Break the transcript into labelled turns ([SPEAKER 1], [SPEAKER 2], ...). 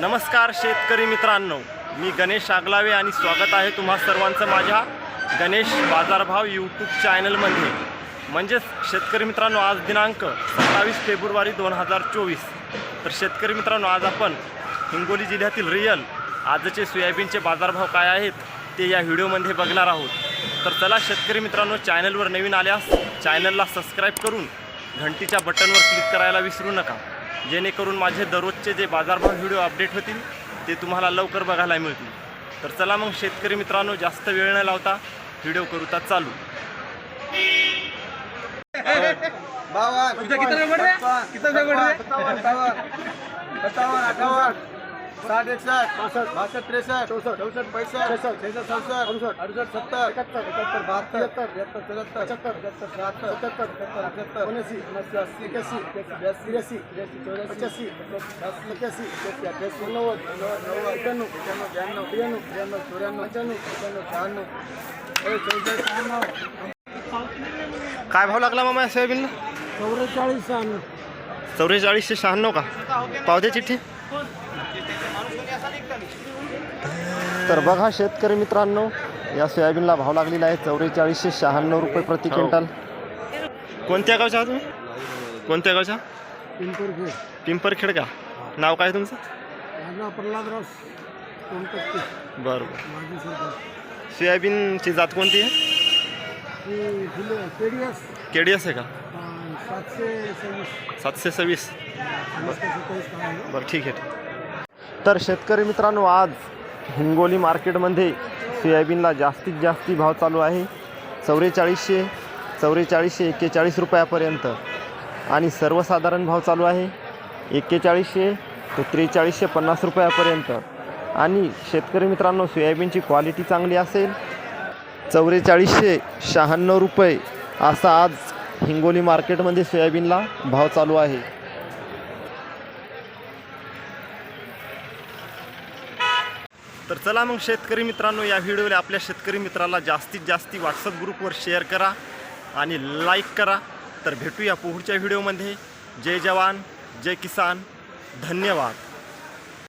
[SPEAKER 1] नमस्कार शेतकरी मित्रांनो मी गणेश आगलावे आणि स्वागत आहे तुम्हा सर्वांचं माझ्या गणेश बाजारभाव यूट्यूब चॅनलमध्ये. म्हणजेच शेतकरी मित्रांनो आज दिनांक सत्तावीस फेब्रुवारी दोन हजार चोवीस. तर शेतकरी मित्रांनो आज आपण हिंगोली जिल्ह्यातील रिअल आजचे सोयाबीनचे बाजारभाव काय आहेत ते या व्हिडिओमध्ये बघणार आहोत. तर चला शेतकरी मित्रांनो चॅनलवर नवीन आल्यास चॅनलला सबस्क्राईब करून घंटीच्या बटनवर क्लिक करायला विसरू नका. जेणेकरून माझे दररोजचे जे बाजारभाव व्हिडिओ अपडेट होतील ते तुम्हाला लवकर बघायला मिळतील. तर चला मग शेतकरी मित्रांनो जास्त वेळ न लावता व्हिडिओ करूता चालू.
[SPEAKER 2] बावन साठ इकसठ बासठ बासठ तिरसठ चौसठ चौसठ पैंसठ छसठ छसठ सड़सठ अड़सठ अड़सठ सत्तर इकहत्तर इकहत्तर बहत्तर पचहत्तर अठहत्तर अस्सी इक्यासी बयासी तिरासी तिरासी चौरासी पचासी इक्यासी अठासी नव्वद नव्वद इक्यानवे इक्यानवे बयानवे चौरानवे
[SPEAKER 1] काय भाव लागला मामा सोयाबीनला?
[SPEAKER 2] चौवेचाळीस शहाण्णव.
[SPEAKER 1] चौवेचाळीसशे शहाण्णव का? पावते चिठ्ठी? तर बघा शेतकरी मित्रांनो या सोयाबीनला भाव लागलेला आहे चौवेचाळीसशे शहाण्णव रुपये प्रति क्विंटल. कोणत्या गावच्या आहात तुम्ही? कोणत्या गावच्या?
[SPEAKER 2] पिंपरखेड.
[SPEAKER 1] पिंपरखेड का? नाव काय तुमचं? बरं बरं सोयाबीनची जात कोणती आहे?
[SPEAKER 2] ही केडीएस.
[SPEAKER 1] के? डी एस आहे का
[SPEAKER 2] सातशे सव्वीस
[SPEAKER 1] बरं ठीक आहे ठीक तर शेतकरी मित्रांनो आज हिंगोली मार्केटमध्ये सोयाबीनला जास्तीत जास्त भाव चालू आहे. चौवेचाळीसशे चौवेचाळीसशे एक्केचाळीस रुपयापर्यंत. आणि सर्वसाधारण भाव चालू आहे. एक्केचाळीसशे ते त्रेचाळीसशे पन्नास रुपयापर्यंत. आणि शेतकरी मित्रांनो सोयाबीनची क्वालिटी चांगली असेल. चौवेचाळीसशे शहाण्णव रुपये असा आज हिंगोली मार्केटमध्ये सोयाबीनला भाव चालू आहे. तर चला मग शेतकरी मित्रांनो या व्हिडिओला आपल्या शेतकरी मित्राला जास्तीत जास्ती व्हॉट्सअप ग्रुपवर शेअर करा आणि लाईक करा. तर भेटूया पुढच्या व्हिडिओमध्ये. जय जवान जय किसान. धन्यवाद.